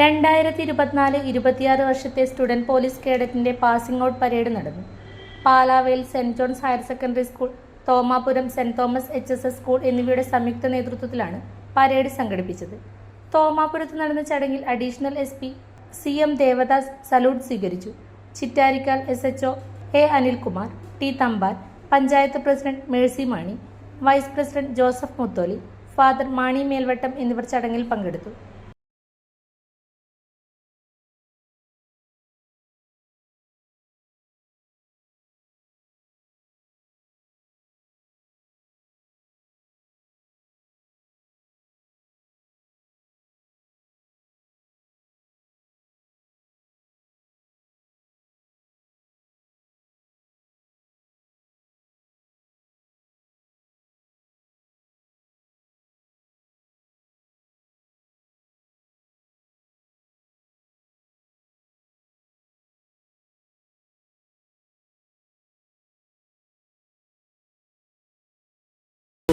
രണ്ടായിരത്തി ഇരുപത്തിനാല് ഇരുപത്തിയാറ് വർഷത്തെ സ്റ്റുഡന്റ് പോലീസ് കേഡറ്റിന്റെ പാസിംഗ് ഔട്ട് പരേഡ് നടന്നു. പാലാവയിൽ Saint John's higher secondary school Thomapuram Saint Thomas H S S school എന്നിവയുടെ സംയുക്ത നേതൃത്വത്തിലാണ് പരേഡ് സംഘടിപ്പിച്ചത്. തോമാപുരത്ത് നടന്ന ചടങ്ങിൽ additional S P C M Devadas salute സ്വീകരിച്ചു. Chittarikkal S H O A Anilkumar T Thampan panchayat president Mercy Mani vice president Joseph Mutholi father Mani Melvattam എന്നിവർ ചടങ്ങിൽ പങ്കെടുത്തു.